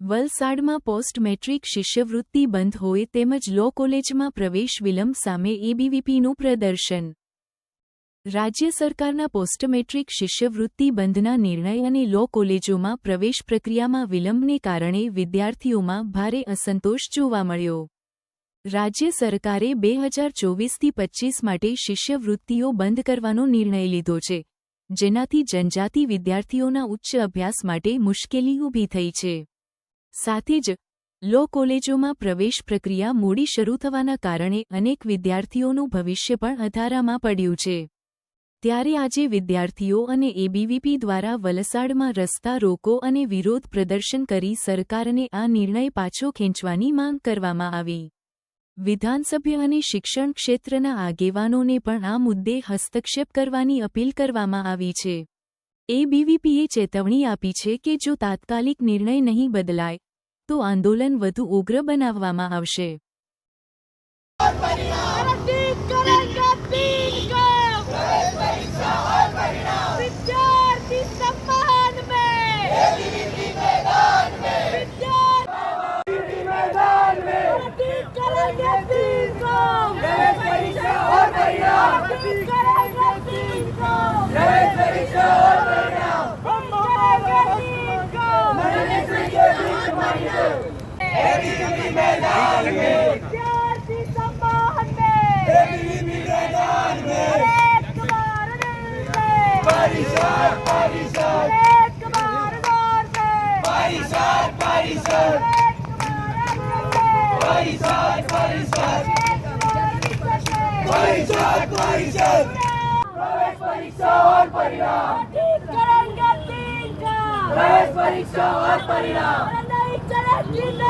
વલસાડમાં post metric શિષ્યવૃત્તિ બંધ હોય તેમજ લો કોલેજમાં પ્રવેશ વિલંબ સામે એબીવીપીનું પ્રદર્શન. રાજ્ય સરકારના પોસ્ટ મેટ્રિક શિષ્યવૃત્તિ બંધના નિર્ણય અને લો કોલેજોમાં પ્રવેશ પ્રક્રિયામાં વિલંબને કારણે વિદ્યાર્થીઓમાં ભારે અસંતોષ જોવા મળ્યો. રાજ્ય સરકારે બે હજાર ચોવીસથી પચ્ચીસ માટે શિષ્યવૃત્તિઓ બંધ કરવાનો નિર્ણય લીધો છે, જેનાથી જનજાતિ વિદ્યાર્થીઓના ઉચ્ચ અભ્યાસ માટે મુશ્કેલી ઊભી થઈ છે. સાથે જ, લો કોલેજોમાં પ્રવેશ પ્રક્રિયા મોડી શરૂ થવાના કારણે અનેક વિદ્યાર્થીઓનું ભવિષ્ય પણ અધારામાં પડ્યું છે. ત્યારે આજે વિદ્યાર્થીઓ અને એબીવીપી દ્વારા વલસાડમાં રસ્તા રોકો અને વિરોધ પ્રદર્શન કરી સરકારને આ નિર્ણય પાછો ખેંચવાની માંગ કરવામાં આવી. વિધાનસભ્ય અને શિક્ષણ ક્ષેત્રના આગેવાનોને પણ આ મુદ્દે હસ્તક્ષેપ કરવાની અપીલ કરવામાં આવી છે. એબીવીપીએ ચેતવણી આપી છે કે જો તાત્કાલિક નિર્ણય નહીં બદલાય તો આંદોલન વધુ ઉગ્ર બનાવવામાં આવશે Get thee! विद्यार्थी सम्मान में अरे कुमार परिषद परिषद कुमार परिषद परिषद परिषद परिषद परिषद परिषद प्रवेश परीक्षा और परिणाम ठीक करेंगे तीन का प्रवेश परीक्षा और परिणाम नहीं चलेगी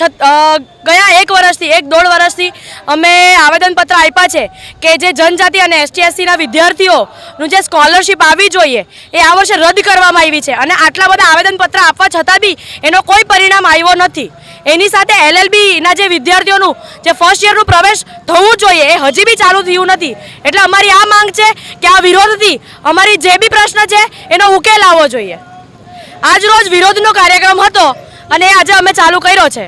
ગયા એક વર્ષથી, એક દોઢ વર્ષથી અમે આવેદનપત્ર આપ્યા છે કે જે જનજાતિ અને એસટી એસસીના વિદ્યાર્થીઓનું જે સ્કોલરશિપ આવી જોઈએ, એ આ વર્ષે રદ કરવામાં આવી છે. અને આટલા બધા આવેદનપત્ર આપવા છતાં બી એનો કોઈ પરિણામ આવ્યો નથી. એની સાથે એલએલબીના જે વિદ્યાર્થીઓનું જે ફર્સ્ટ યરનું પ્રવેશ થવું જોઈએ, એ હજી બી ચાલુ થયું નથી. એટલે અમારી આ માંગ છે કે આ વિરોધથી અમારી જે બી પ્રશ્ન છે, એનો ઉકેલ આવવો જોઈએ. આજ રોજ વિરોધનો કાર્યક્રમ હતો અને આજે અમે ચાલુ કર્યો છે.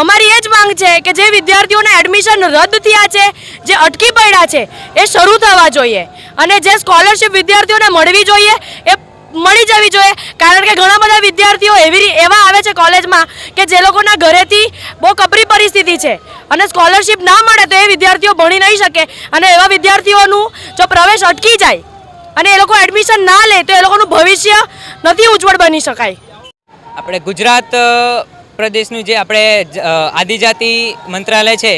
અમારી એ જ માંગ છે કે જે વિદ્યાર્થીઓના એડમિશન રદ થયા છે, જે અટકી પડ્યા છે, એ શરૂ થવા જોઈએ. અને જે સ્કોલરશિપ વિદ્યાર્થીઓને મળવી જોઈએ, એ મળી જવી જોઈએ. કારણ કે ઘણા બધા વિદ્યાર્થીઓ એવી એવા આવે છે કોલેજમાં કે જે લોકોના ઘરેથી બહુ કપરી પરિસ્થિતિ છે. અને સ્કોલરશિપ ના મળે તો એ વિદ્યાર્થીઓ ભણી નહીં શકે. અને એવા વિદ્યાર્થીઓનું જો પ્રવેશ અટકી જાય અને એ લોકો એડમિશન ના લે, તો એ લોકોનું ભવિષ્ય નથી ઉજ્જવળ બની શકાય. આપણે ગુજરાત પ્રદેશનું જે આપણે આદિજાતિ મંત્રાલય છે,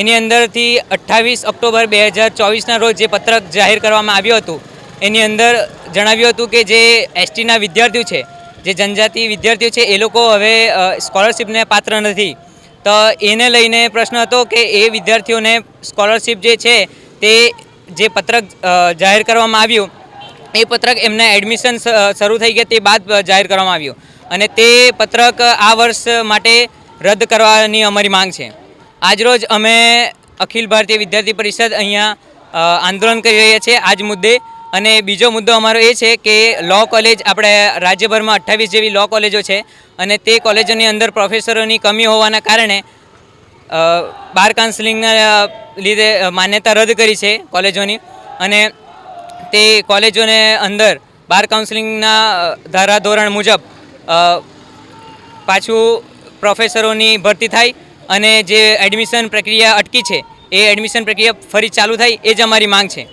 એની અંદરથી અઠ્ઠાવીસ ઓક્ટોબર બે હજાર ચોવીસના રોજ જે પત્રક જાહેર કરવામાં આવ્યું હતું, એની અંદર જણાવ્યું હતું કે જે એસટીના વિદ્યાર્થીઓ છે, જે જનજાતિ વિદ્યાર્થીઓ છે, એ લોકો હવે સ્કોલરશિપને પાત્ર નથી. તો એને લઈને પ્રશ્ન હતો કે એ વિદ્યાર્થીઓને સ્કોલરશિપ જે છે, તે જે પત્રક જાહેર કરવામાં આવ્યું, એ પત્રક એમના એડમિશન શરૂ થઈ ગયા તે બાદ જાહેર કરવામાં આવ્યું. અને તે પત્રક આ વર્ષ માટે રદ કરવાની અમારી માંગ છે. આજરોજ અમે અખિલ ભારતીય વિદ્યાર્થી પરિષદ અહીંયા આંદોલન કરી રહ્યા છીએ આજ મુદ્દે. અને બીજો મુદ્દો અમારો એ છે કે લો કોલેજ આપણે રાજ્યભરમાં અઠ્ઠાવીસ જેવી લો કોલેજો છે અને તે કોલેજોની અંદર પ્રોફેસરોની કમી હોવાના કારણે બાર કાઉન્સિલિંગના લીધે માન્યતા રદ કરી છે કોલેજોની. અને તે કોલેજોને અંદર બાર કાઉન્સિલિંગના ધારાધોરણ મુજબ પાછું પ્રોફેસરોની ભરતી થાય અને જે એડમિશન પ્રક્રિયા અટકી છે, એ એડમિશન પ્રક્રિયા ફરી ચાલુ થાય, એ જ અમારી માંગ છે.